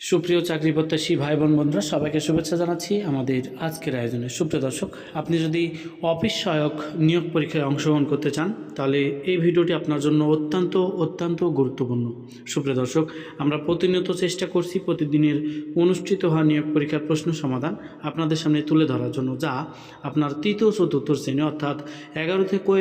সুপ্রিয় চাকরি প্রত্যাশী ভাই বোন বন্ধুরা, সবাইকে শুভেচ্ছা জানাচ্ছি আমাদের আজকের আয়োজনে। সুপ্রিয় দর্শক, আপনি যদি অফিস সহায়ক নিয়োগ পরীক্ষায় অংশগ্রহণ করতে চান, তাহলে এই ভিডিওটি আপনার জন্য অত্যন্ত অত্যন্ত গুরুত্বপূর্ণ। সুপ্রিয় দর্শক, আমরা প্রতিনিয়ত চেষ্টা করছি প্রতিদিনের অনুষ্ঠিত হওয়া নিয়োগ পরীক্ষার প্রশ্ন সমাধান আপনাদের সামনে তুলে ধরার জন্য, যা আপনার তৃতীয়, চতুর্থ শ্রেণি, অর্থাৎ এগারো থেকে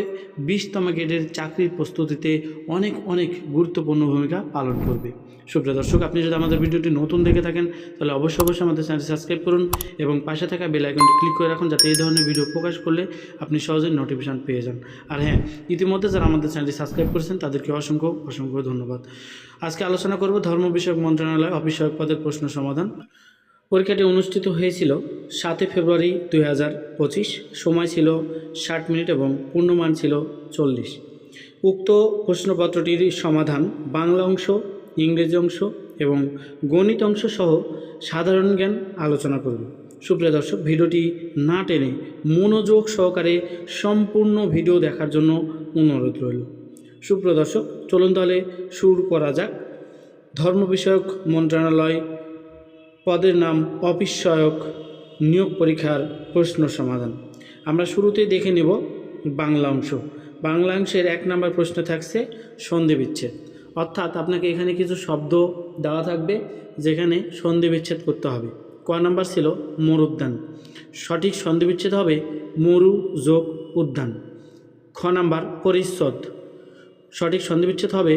বিশতম গ্রেডের চাকরির প্রস্তুতিতে অনেক অনেক গুরুত্বপূর্ণ ভূমিকা পালন করবে। সুপ্রিয় দর্শক, আপনি যদি আমাদের ভিডিওটি নতুন দেখে থাকেন, তাহলে অবশ্যই অবশ্যই আমাদের চ্যানেলটি সাবস্ক্রাইব করুন এবং পাশে থাকা বেল আইকনটি ক্লিক করে রাখুন যাতে এই ধরনের ভিডিও প্রকাশ করলে আপনি সহজেই নোটিফিকেশান পেয়ে যান। আর হ্যাঁ ইতিমধ্যে যারা আমাদের চ্যানেলটি সাবস্ক্রাইব করেছেন, তাদেরকে অসংখ্য অসংখ্য ধন্যবাদ। আজকে আলোচনা করব ধর্ম বিষয়ক মন্ত্রণালয় অফিস সহায়ক পদের প্রশ্ন সমাধান। পরীক্ষাটি অনুষ্ঠিত হয়েছিল সাতই ফেব্রুয়ারি দুই হাজার পঁচিশ, সময় ছিল ষাট মিনিট এবং পূর্ণমান ছিল চল্লিশ। উক্ত প্রশ্নপত্রটির সমাধান বাংলা অংশ, ইংরেজি অংশ এবং গণিত অংশ সহ সাধারণ জ্ঞান আলোচনা করব। সুপ্রিয় দর্শক, ভিডিওটি না টেনে মনোযোগ সহকারে সম্পূর্ণ ভিডিও দেখার জন্য অনুরোধ রইল। সুপ্রিয় দর্শক, চলুন তাহলে শুরু করা যাক। ধর্ম বিষয়ক মন্ত্রণালয় পদের নাম অফিস সহায়ক নিয়োগ পরীক্ষার প্রশ্ন সমাধান। আমরা শুরুতেই দেখে নেব বাংলা অংশ। বাংলা অংশের এক নম্বর প্রশ্ন থাকছে সন্ধি বিচ্ছেদ অর্থাৎ আপনাকে এখানে কিছু শব্দ দেওয়া থাকবে যেখানে সন্ধি বিচ্ছেদ করতে হবে। ক নাম্বার ছিল মরুদ্যান। সঠিক সন্ধি বিচ্ছেদ হবে মরু যোগ উদ্যান। খ নাম্বার পরিচ্ছদ। সঠিক সন্ধি বিচ্ছেদ হবে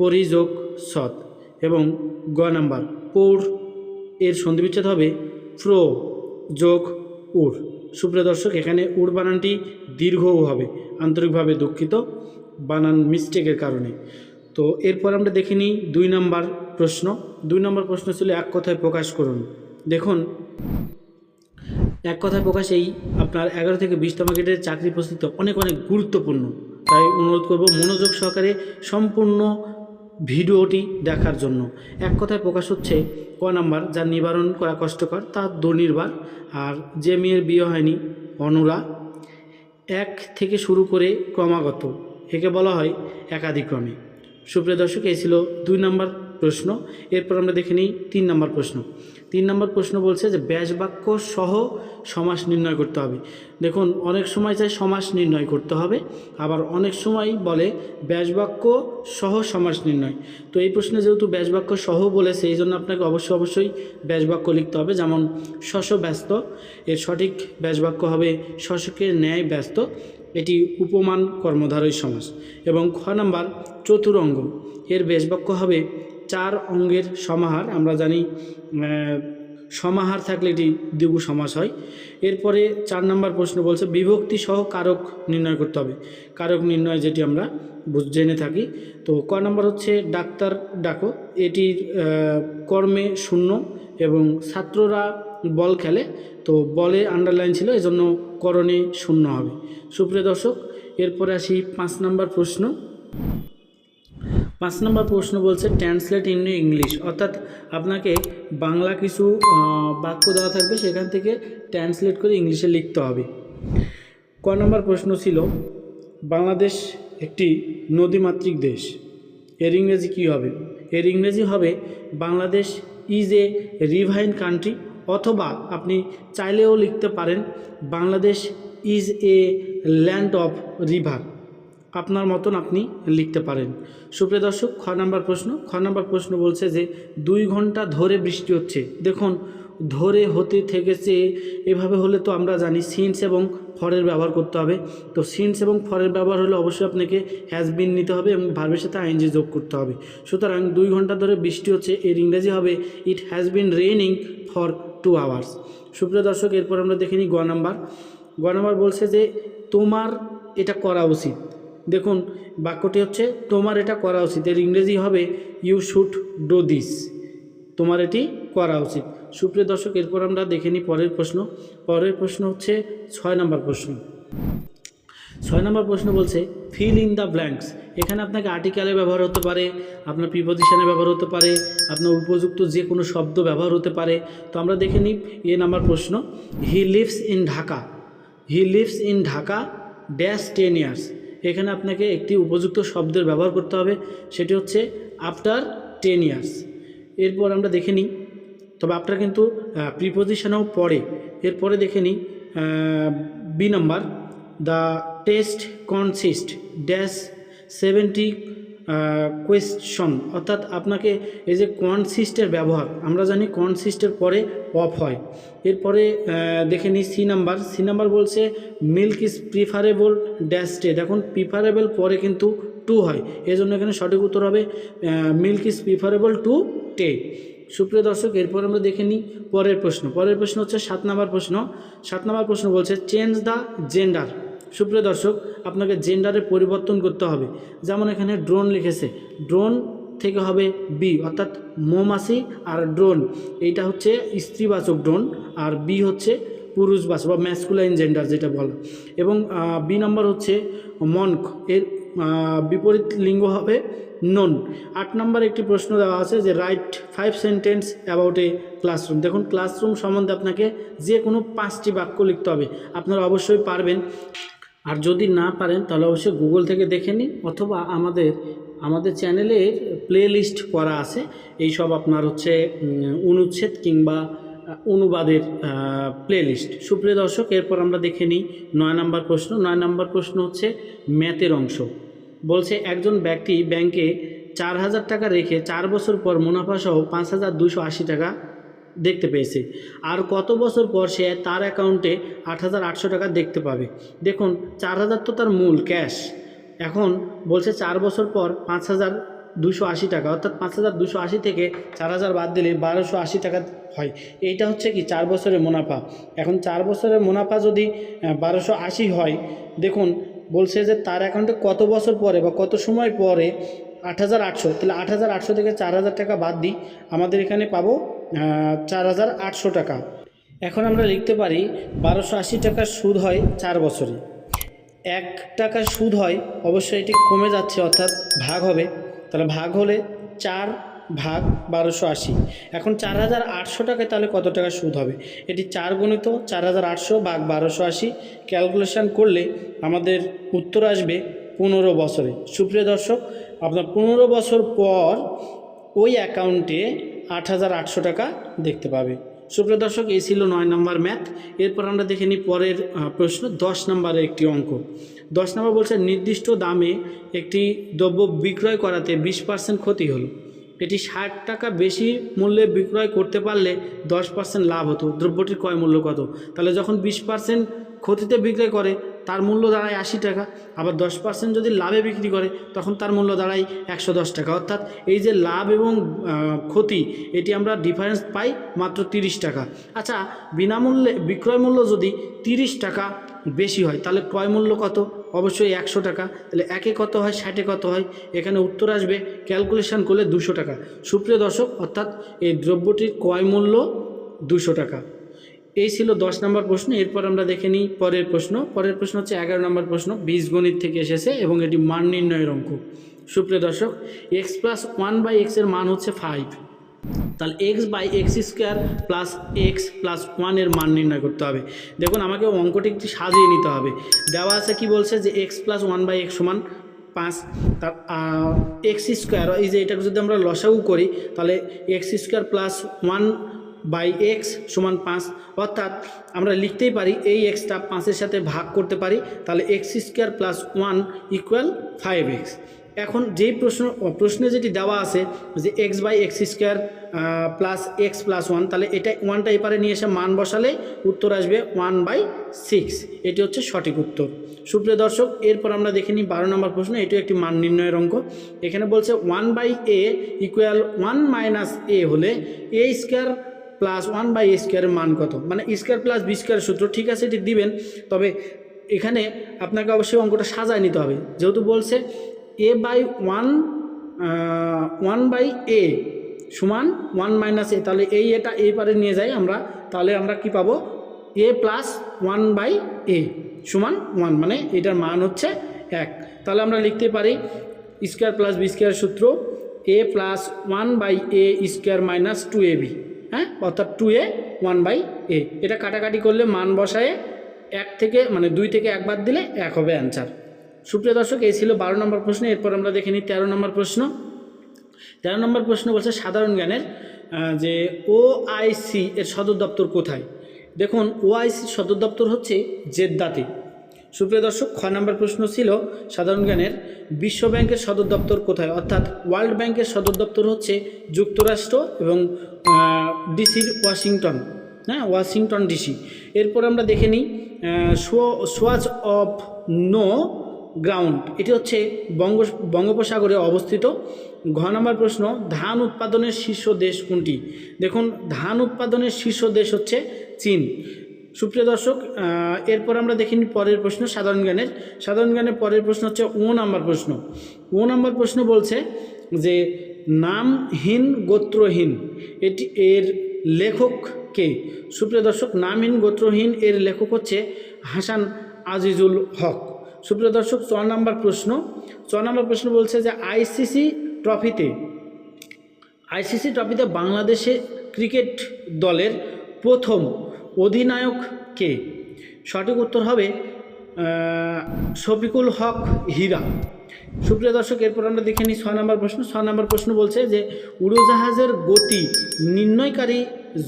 পরিযোগ সৎ এবং গ নাম্বার পৌর। এর সন্ধি বিচ্ছেদ হবে প্রো যোগ উড় সুপ্রিয় দর্শক, এখানে উড় বানানটি দীর্ঘও হবে, আন্তরিকভাবে দুঃখিত। বানান মিস্টেকের কারণে। তো এরপর আমরা দেখে নিই দুই নম্বর প্রশ্ন। দুই নম্বর প্রশ্ন ছিল, এক কথায় প্রকাশ করুন। দেখুন, এক কথায় প্রকাশ এই আপনার এগারো থেকে বিশতম গ্রেডের চাকরি প্রস্তুতি অনেক অনেক গুরুত্বপূর্ণ। তাই অনুরোধ করব মনোযোগ সহকারে সম্পূর্ণ ভিডিওটি দেখার জন্য। এক কথায় প্রকাশ হচ্ছে, ক নাম্বার যার নিবারণ করা কষ্টকর, তা দুর্নির্বার আর যে মেয়ের বিয়ে হয়নি, অনুরা, এক থেকে শুরু করে ক্রমাগত। একে বলা হয় একাধিক্রমে। সুপ্রিয় দর্শক, এই ছিল দুই নম্বর প্রশ্ন। এরপর আমরা দেখে নিই তিন নম্বর প্রশ্ন। তিন নম্বর প্রশ্ন বলছে যে, ব্যাস বাক্য সহ সমাস নির্ণয় করতে হবে। দেখুন, অনেক সময় চাই সমাস নির্ণয় করতে হবে, আবার অনেক সময় বলে ব্যাস বাক্য সহ সমাস নির্ণয়। তো এই প্রশ্নে যেহেতু ব্যাস বাক্য সহ বলেছে, এই জন্য আপনাকে অবশ্যই অবশ্যই ব্যাস বাক্য লিখতে হবে। যেমন শশ ব্যস্ত, এর সঠিক ব্যাস বাক্য হবে শশকের ন্যায় ব্যস্ত। এটি উপমান কর্মধারয় সমাস এবং খ নাম্বার চতুরঙ্গ। এর বেশবাক্য হবে চার অঙ্গের সমাহার। আমরা জানি সমাহার থাকলে এটি দ্বিগু সমাস হয়। এরপরে চার নম্বর প্রশ্ন বলছে, বিভক্তি সহ কারক নির্ণয় করতে হবে। কারক নির্ণয় যেটি আমরা জেনে থাকি। তো ক নম্বর হচ্ছে, ডাক্তার ডাকো। এটির কর্মে শূন্য এবং ছাত্ররা বল খেলে। তো বলে আন্ডারলাইন ছিল, এজন্য করণে শূন্য হবে। সুপ্রিয় দর্শক, এরপরে আসি পাঁচ নম্বর প্রশ্ন। পাঁচ নম্বর প্রশ্ন বলছে ট্রান্সলেট ইন ইংলিশ অর্থাৎ আপনাকে বাংলা কিছু বাক্য দেওয়া থাকবে, সেখান থেকে ট্রান্সলেট করে ইংলিশে লিখতে হবে। ক নম্বর প্রশ্ন ছিল, বাংলাদেশ একটি নদীমাতৃক দেশ। এর ইংরেজি কী হবে? এর ইংরেজি হবে, Bangladesh is a riverine country অথবা আপনি চাইলেও লিখতে পারেন, Bangladesh is a land of river আপনার মতন আপনি লিখতে পারেন। সুপ্রিয় দর্শক, খ নাম্বার প্রশ্ন। খ নাম্বার প্রশ্ন বলছে যে, দুই ঘণ্টা ধরে বৃষ্টি হচ্ছে। দেখুন ধরে হতে থেকেছে, এভাবে হলে তো আমরা জানি সিন্স এবং ফরের ব্যবহার করতে হবে। তো সিন্স এবং ফরের ব্যবহার হলে অবশ্যই আপনাকে হ্যাজবিন নিতে হবে এবং ভার্বের সাথে আইনজি যোগ করতে হবে। সুতরাং দুই ঘণ্টা ধরে বৃষ্টি হচ্ছে, এর ইংরেজি হবে it has been raining for two hours সুপ্রিয় দর্শক, এরপর আমরা দেখে নিই গ নাম্বার। গ নাম্বার বলছে যে, তোমার এটা করা উচিত। দেখুন, বাক্যটি হচ্ছে, তোমার এটা করা উচিত। এর ইংরেজি হবে ইউ শুড ডু দিস তোমার এটি করা উচিত। সুপ্রিয় দর্শক, এরপর আমরা দেখে নিই পরের প্রশ্ন। পরের প্রশ্ন হচ্ছে ছয় নম্বর প্রশ্ন। ছয় নম্বর প্রশ্ন বলছে ফিল ইন দ্য ব্ল্যাঙ্কস এখানে আপনাকে আর্টিকেলের ব্যবহার হতে পারে, আপনার প্রিপোজিশনের ব্যবহার হতে পারে, আপনার উপযুক্ত যে কোনো শব্দ ব্যবহার হতে পারে। তো আমরা দেখে নিই এ নাম্বার প্রশ্ন। He lives in Dhaka he lives in Dhaka dash ten years এখানে আপনাকে একটি উপযুক্ত শব্দের ব্যবহার করতে হবে, সেটি হচ্ছে আফটার টেন ইয়ার্স এরপর আমরা দেখে নিই তবে আপনার কিন্তু প্রিপোজিশনেও পড়ে। এরপরে দেখে নিই B number the test consist dash seventy question অর্থাৎ আপনাকে এই যে কনসিস্টের ব্যবহার, আমরা জানি কনসিস্টের পরে অফ হয়। এরপরে দেখে নিই সি নাম্বার সি নাম্বার বলছে milk is preferable dash to দেখুন প্রিফারেবল পরে কিন্তু টু হয়। এই জন্য এখানে সঠিক উত্তর হবে মিল্ক ইজ প্রিফারেবল টু টে সুপ্রিয় দর্শক, এরপর আমরা দেখে নিই পরের প্রশ্ন। পরের প্রশ্ন হচ্ছে সাত নম্বর প্রশ্ন। সাত নম্বর প্রশ্ন বলছে চেঞ্জ দ্য জেন্ডার সুপ্রিয় দর্শক, আপনাকে জেন্ডারে পরিবর্তন করতে হবে। যেমন এখানে ড্রোন লিখেছে। ড্রোন থেকে হবে বি অর্থাৎ মৌমাছি আর ড্রোন এইটা হচ্ছে স্ত্রীবাচক ড্রোন আর বি হচ্ছে পুরুষবাচক বা ম্যাসকুলাইন জেন্ডার যেটা বলা। এবং বি নম্বর হচ্ছে মনক এর বিপরীত লিঙ্গ হবে নন আট নম্বর একটি প্রশ্ন দেওয়া আছে যে write five sentence about a classroom দেখুন ক্লাসরুম সম্বন্ধে আপনাকে যে কোনো পাঁচটি বাক্য লিখতে হবে। আপনারা অবশ্যই পারবেন। আর যদি না পারেন, তাহলে অবশ্যই গুগল থেকে দেখে নিন অথবা আমাদের আমাদের চ্যানেলে প্লে লিস্ট করা আছে। এই সব আপনার হচ্ছে অনুচ্ছেদ কিংবা অনুবাদের প্লে লিস্ট সুপ্রিয় দর্শক, এরপর আমরা দেখে নিই নয় নম্বর প্রশ্ন। নয় নম্বর প্রশ্ন হচ্ছে ম্যাথের অংশ। বলছে একজন ব্যক্তি ব্যাংকে চার হাজার টাকা রেখে চার বছর পর মুনাফা সহ পাঁচ হাজার দুশো আশি টাকা দেখতে পেয়েছে। আর কত বছর পর সে তার অ্যাকাউন্টে আট হাজার আটশো টাকা দেখতে পাবে? দেখুন, চার হাজার তো তার মূল ক্যাশ। এখন বলছে চার বছর পর পাঁচ হাজার দুশো আশি টাকা, অর্থাৎ পাঁচ হাজার দুশো আশি থেকে চার হাজার বাদ দিলে বারোশো আশি টাকা হয়। এইটা হচ্ছে কি? চার বছরের মুনাফা। এখন চার বছরের মুনাফা যদি বারোশো আশি হয়, দেখুন বলছে যে তার অ্যাকাউন্টে কত বছর পরে বা কত সময় পরে আট হাজার আটশো, তাহলে আট হাজার আটশো থেকে চার হাজার টাকা বাদ দিই। আমাদের এখানে পাবো চার হাজার আটশো টাকা। এখন আমরা লিখতে পারি বারোশো আশি টাকার সুদ হয় চার বছরে। এক টাকার সুদ হয়, অবশ্যই এটি কমে যাচ্ছে, অর্থাৎ ভাগ হবে। তাহলে ভাগ হলে চার ভাগ বারোশো আশি। এখন চার হাজার আটশো টাকায় তাহলে কত টাকা সুদ হবে? এটি চার গণিত চার হাজার আটশো ভাগ বারোশো আশি। ক্যালকুলেশন করলে আমাদের উত্তর আসবে পনেরো বছরে। সুপ্রিয় দর্শক, আপনার পনেরো বছর পর ওই অ্যাকাউন্টে আট হাজার আটশো টাকা দেখতে পাবে। সুপ্রিয় দর্শক, এই ছিল নয় নম্বর ম্যাথ এরপর আমরা দেখে নিই পরের প্রশ্ন, দশ নম্বরের একটি অঙ্ক। দশ নম্বর বলছে, নির্দিষ্ট দামে একটি দ্রব্য বিক্রয় করাতে বিশ পার্সেন্ট ক্ষতি হলো। এটি ষাট টাকা বেশি মূল্যে বিক্রয় করতে পারলে দশ পার্সেন্ট লাভ হতো। দ্রব্যটির ক্রয় মূল্য কত? তাহলে যখন বিশ পার্সেন্ট ক্ষতিতে বিক্রয় করে, তার মূল্য দাঁড়ায় আশি টাকা। আবার দশ পার্সেন্ট যদি লাভে বিক্রি করে, তখন তার মূল্য দাঁড়ায় একশো দশ টাকা। অর্থাৎ এই যে লাভ এবং ক্ষতি, এটি আমরা ডিফারেন্স পাই মাত্র তিরিশ টাকা। আচ্ছা বিনামূল্যে বিক্রয় মূল্য যদি তিরিশ টাকা বেশি হয়, তাহলে ক্রয় মূল্য কত? অবশ্যই একশো টাকা। তাহলে একে কত হয়? ষাটে কত হয়? এখানে উত্তর আসবে ক্যালকুলেশন করলে দুশো টাকা। সুপ্রিয় দর্শক, অর্থাৎ এই দ্রব্যটির ক্রয় মূল্য দুশো টাকা। এই ছিল দশ নম্বর প্রশ্ন। এরপর আমরা দেখে নিই পরের প্রশ্ন। পরের প্রশ্ন হচ্ছে এগারো নম্বর প্রশ্ন। বীজগণিত থেকে এসেছে এবং এটি মান নির্ণয়ের অঙ্ক। সুপ্রিয় দর্শক এক্স প্লাস ওয়ান বাই এক্সের মান হচ্ছে ফাইভ তাহলে x by x square plus x plus ওয়ানের মান নির্ণয় করতে হবে। দেখুন, আমাকে অঙ্কটি একটু সাজিয়ে নিতে হবে। দেওয়া আছে কি বলছে যে x plus one by x সমান পাঁচ, তার এক্স স্কোয়ার এই যে এটাকে যদি আমরা লসাগু করি, তাহলে x square plus one by x সমান পাঁচ, অর্থাৎ আমরা লিখতেই পারি এই এক্সটা পাঁচের সাথে ভাগ করতে পারি, তাহলে x square plus one equal five x এখন যেই প্রশ্ন, প্রশ্নে যেটি দেওয়া আছে যে x by x square plus x plus one তাহলে এটা ওয়ানটা এপারে নিয়ে এসে মান বসালে উত্তর আসবে ওয়ান বাই সিক্স এটি হচ্ছে সঠিক উত্তর। সুপ্রিয় দর্শক, এরপর আমরা দেখে নিই বারো নম্বর প্রশ্ন এটি একটি মান নির্ণয়ের অঙ্ক। এখানে বলছে one by a equal one minus a হলে a square plus one by a স্কোয়ারের মান কত? মানে স্কোয়ার প্লাস বি স্কোয়ার সূত্র, ঠিক আছে, এটি দিবেন। তবে এখানে আপনাকে অবশ্যই অঙ্কটা সাজায় নিতে হবে। যেহেতু বলছে a by one one by a সমান ওয়ান মাইনাস এ তাহলে এই এটা এই পারে নিয়ে যাই আমরা, তাহলে আমরা কি পাবো? A plus one by a সমান ওয়ান মানে এটার মান হচ্ছে এক। তাহলে আমরা লিখতে পারি স্কোয়ার প্লাস বি স্কোয়ার সূত্র a plus one by a square minus two a b হ্যাঁ? অর্থাৎ two a one by a এটা কাটাকাটি করলে মান বসায়ে এক থেকে মানে দুই থেকে একবার দিলে এক হবে অ্যান্সার সুপ্রিয় দর্শক, এই ছিল বারো নম্বর প্রশ্ন। এরপর আমরা দেখে নিই তেরো নম্বর প্রশ্ন। তেরো নম্বর প্রশ্ন বলছে সাধারণ জ্ঞানের যে ওআইসি এর সদর দপ্তর কোথায়? দেখুন ওআইসির সদর দপ্তর হচ্ছে জেদ্দাতে। সুপ্রিয় দর্শক, খ নম্বর প্রশ্ন ছিল সাধারণ জ্ঞানের, বিশ্ব ব্যাংকের সদর দপ্তর কোথায়? অর্থাৎ ওয়ার্ল্ড ব্যাংকের সদর দপ্তর হচ্ছে যুক্তরাষ্ট্র এবং ডিসির ওয়াশিংটন। হ্যাঁ ওয়াশিংটন ডিসি। এরপর আমরা দেখে নিই সোয়াজ অফ নো গ্রাউন্ড এটি হচ্ছে বঙ্গ, বঙ্গোপসাগরে অবস্থিত। ঘ নম্বর প্রশ্ন, ধান উৎপাদনের শীর্ষ দেশ কোনটি? দেখুন, ধান উৎপাদনের শীর্ষ দেশ হচ্ছে চীন। সুপ্রিয় দর্শক এরপর আমরা দেখিনি পরের প্রশ্ন, সাধারণ জ্ঞানের। সাধারণ জ্ঞানের পরের প্রশ্ন হচ্ছে ও নাম্বার প্রশ্ন। ও নাম্বার প্রশ্ন বলছে যে, নামহীন গোত্রহীন, এটি এর লেখক কে? সুপ্রিয় দর্শক, নামহীন গোত্রহীন এর লেখক হচ্ছে হাসান আজিজুল হক। সুপ্রিয় দর্শক, ছ নম্বর প্রশ্ন। ছ নম্বর প্রশ্ন বলছে যে আইসিসি ট্রফিতে আইসিসি ট্রফিতে বাংলাদেশে ক্রিকেট দলের প্রথম অধিনায়ক কে? সঠিক উত্তর হবে শফিকুল হক হীরা। সুপ্রিয় দর্শক, এরপর আমরা দেখে নিই ছয় নম্বর প্রশ্ন। ছয় নম্বর প্রশ্ন বলছে যে উড়োজাহাজের গতি নির্ণয়কারী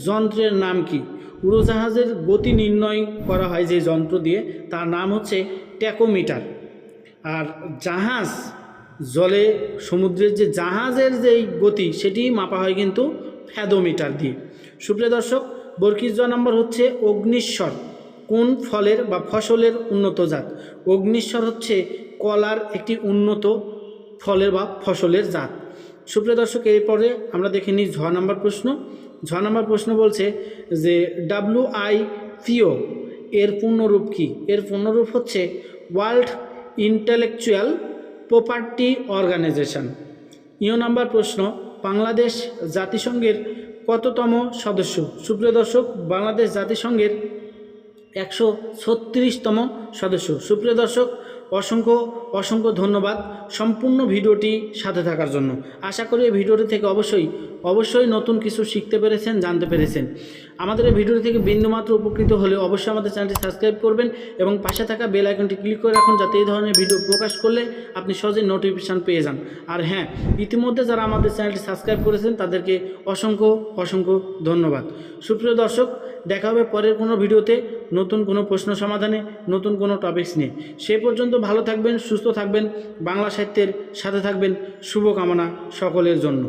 যন্ত্রের নাম কি? উড়োজাহাজের গতি নির্ণয় করা হয় যে যন্ত্র দিয়ে, তার নাম হচ্ছে ট্যাকোমিটার। আর জাহাজ জলে, সমুদ্রের যে জাহাজের যেই গতি, সেটি মাপা হয় কিন্তু ফ্যাদোমিটার দিয়ে। সুপ্রিয় দর্শক বর্কিজ নম্বর হচ্ছে অগ্নিশ্বর। কোন ফলের বা ফসলের উন্নত জাত? অগ্নিশ্বর হচ্ছে কলার একটি উন্নত ফলের বা ফসলের জাত। সুপ্রিয় দর্শক, এরপরে আমরা দেখে নিই ঝ নম্বর প্রশ্ন। ঝ নম্বর প্রশ্ন বলছে যে ডাব্লু আই পিও এর পূর্ণরূপ কি? এর পূর্ণরূপ হচ্ছে ওয়ার্ল্ড ইন্টেলেকচুয়াল প্রপার্টি অর্গানাইজেশন। ইও নাম্বার প্রশ্ন, বাংলাদেশ জাতিসংঘের কততম সদস্য? সুপ্রিয় দর্শক, বাংলাদেশ জাতিসংঘের একশো ছত্রিশতম সদস্য। সুপ্রিয় দর্শক, অসংখ্য অসংখ্য ধন্যবাদ সম্পূর্ণ ভিডিওটি সাথে থাকার জন্য। আশা করি এই ভিডিওটি থেকে অবশ্যই অবশ্যই নতুন কিছু শিখতে পেরেছেন, জানতে পেরেছেন। আমাদের এই ভিডিওটি থেকে বিন্দুমাত্র উপকৃত হলে অবশ্যই আমাদের চ্যানেলটি সাবস্ক্রাইব করবেন এবং পাশে থাকা বেল আইকনটি ক্লিক করে রাখুন যাতে এই ধরনের ভিডিও প্রকাশ করলে আপনি সহজেই নোটিফিকেশান পেয়ে যান। আর হ্যাঁ ইতিমধ্যে যারা আমাদের চ্যানেলটি সাবস্ক্রাইব করেছেন, তাদেরকে অসংখ্য অসংখ্য ধন্যবাদ। সুপ্রিয় দর্শক, দেখা হবে পরের কোনো ভিডিওতে নতুন কোনো প্রশ্ন সমাধানে, নতুন কোনো টপিকস নিয়ে। সে পর্যন্ত ভালো থাকবেন, সুস্থ থাকবেন, বাংলা সাহিত্যের সাথে থাকবেন। শুভকামনা সকলের জন্য।